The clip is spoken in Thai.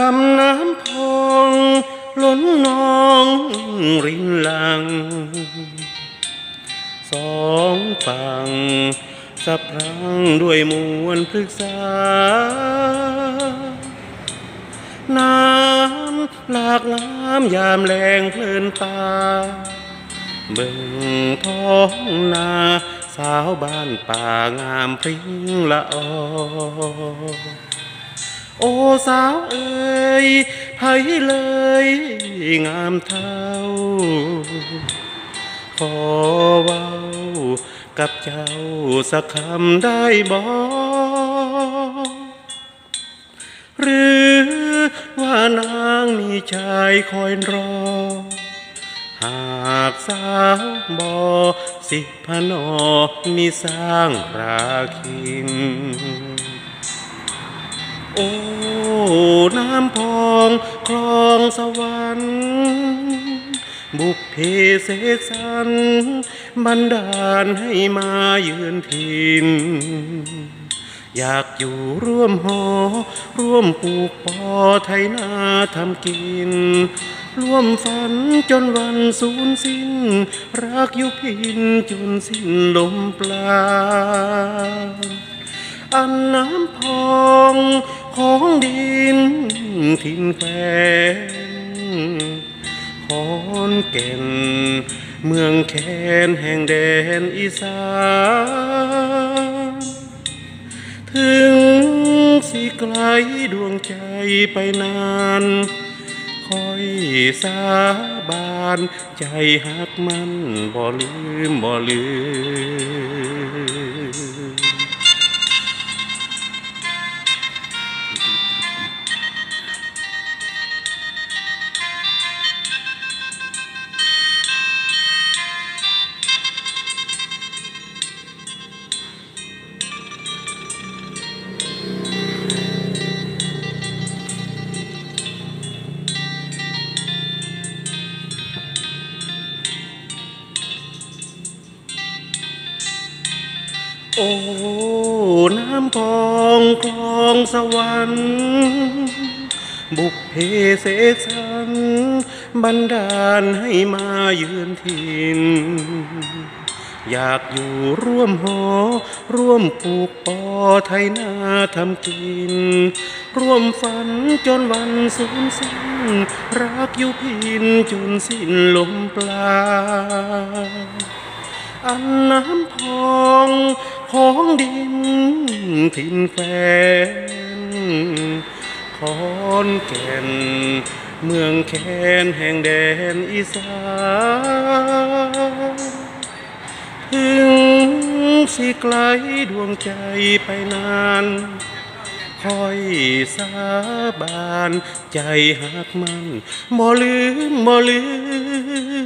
ลำน้ำพองล้นนองรินลัง สองฝั่งสะพรังด้วยมวลพฤกษา น้ำหลากน้ำยามแรงเพลินตา เบิ่งท้องนาสาวบ้านป่างามพริ้งละออ โอ้สาวเอ๋ยไผเลย งามเท่า ขอเว้ากับเจ้าสักคำได้บ่หรือว่านางมีชายคอยรอ หากสาวบอสิพนอมีสร้างราคิน โอ้น้ำพองคลองสวรรค์บุพเพเสกสรรบันดาลให้มาเยือนถิ่นอยากอยู่ร่วมหอ ร่วมปลูกปอไทยนาทำกิน ร่วมฝันจนวันสูญสิ้น รักยู่พินจนสิ้นลมปราณอันน้ำพอง ของดินถิ่นแฟนขอนแก่น เมืองแคนแห่งแดนอีสานถึงสิไกลดวงใจไปนานคอยสาบานใจหักมันบ่ลืมบ่ลืม โอ้ น้ำพองคลองสวรรค์ บุพเพเสสรรบันดาลให้มาเยือนถิ่น อยากอยู่ร่วมหอ ร่วมปลูกปอไทยนาทำกิน ร่วมฝันจนวันสูญสิ้น รักอยู่พินจนสิ้นลมปราณอันน้ำพอง ของดินถิ่นแฟนขอนแก่น เมืองแคนแห่งแดนอีสานถึงสิไกลดวงใจไปนานคอยสาบานใจหักมันบ่ลืมบ่ลืม